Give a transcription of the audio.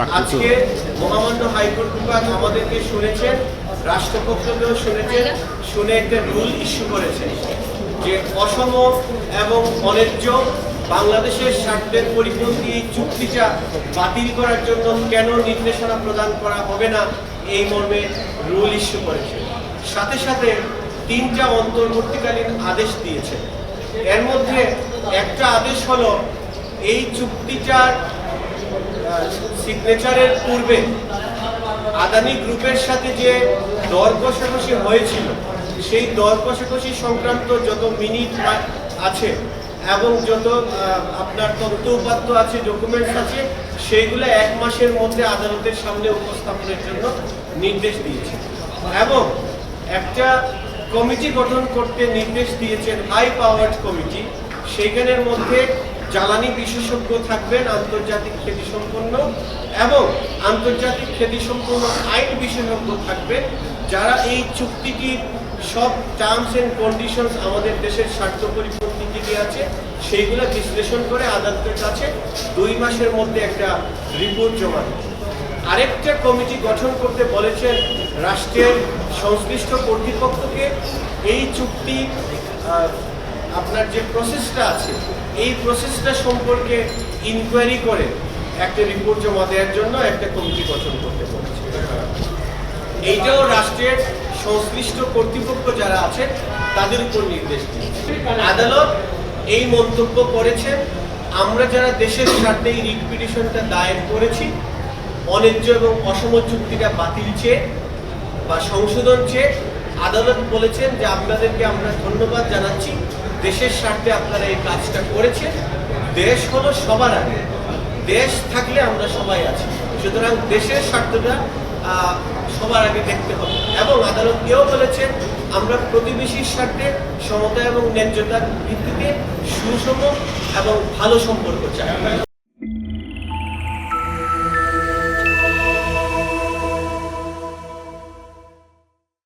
আজকে মহামান্য হাইকোর্ট বিভাগ আমাদেরকে শুনেছেন রাষ্ট্রপক্ষকেও শুনেছেন শুনে একটা রুল ইস্যু করেছেন যে অসম এবং অন্যায্য বাংলাদেশের স্বার্থের পরিপন্থী এই চুক্তিটা বাতিল করার জন্য কেন নির্দেশনা প্রদান করা হবে না এই মর্মে রুল ইস্যু করেছে। সাথে সাথে তিনটা অন্তর্বর্তীকালীন আদেশ দিয়েছে। এর মধ্যে একটা আদেশ হলো এই চুক্তিটার সিগনেচারের পূর্বে আদানি গ্রুপের সাথে যে দর কষাকষি হয়েছিল, সেই দর কষাকষি সংক্রান্ত যত মিনিট আছে এবং যত আপনার তথ্য উপাত্ত আছে ডকুমেন্টস আছে, সেইগুলো এক মাসের মধ্যে আদালতের সামনে উপস্থাপনের জন্য নির্দেশ দিয়েছে। এবং একটা কমিটি গঠন করতে নির্দেশ দিয়েছেন হাই পাওয়ার্ড কমিটি সেইখানের মধ্যে জ্বালানি বিশেষজ্ঞ থাকবেন, আন্তর্জাতিক খ্যাতিসম্পন্ন এবং আন্তর্জাতিক খ্যাতিসম্পন্ন আইন বিশেষজ্ঞ থাকবেন যারা এই চুক্তিটির সব টার্মস এন্ড কন্ডিশনস আমাদের দেশের স্বার্থ পরিপন্থী আছে, সেইগুলো বিশ্লেষণ করে আদালতের কাছে দুই মাসের মধ্যে একটা রিপোর্ট জমা আরেকটা কমিটি গঠন করতে বলেছেন রাষ্ট্রের সংশ্লিষ্ট কর্তৃপক্ষকে, এই চুক্তি আপনার যে প্রসেসটা আছে, এই প্রসেসটা সম্পর্কে ইনকোয়ারি করে একটা রিপোর্ট জমা দেওয়ার জন্য একটা কমিটি গঠন করতে বলেছে। এইটাও রাষ্ট্রের সংশ্লিষ্ট কর্তৃপক্ষ যারা আছেন তাদের উপর নির্দেশ আদালত এই মন্তব্য করেছেন, আমরা যারা দেশের স্বার্থে এই রিট পিটিশনটা দায়ের করেছি, অন্যায্য এবং অসম চুক্তিটা বাতিল চেয়ে বা সংশোধন চেয়ে আদালত বলেছেন যে আপনাদেরকে আমরা ধন্যবাদ জানাচ্ছি। দেশের স্বার্থে আপনারা এই কাজটা করেছেন। দেশ হলো সবার আগে। দেশ থাকলে আমরা সবাই আছি। সুতরাং দেশের স্বার্থটা সবার আগে দেখতে হবে। এবং আদালত এও বলেছেন, আমরা প্রতিবেশীর স্বার্থে সমতা এবং ন্যায্যতার ভিত্তিতে সুষম এবং ভালো সম্পর্ক চাই।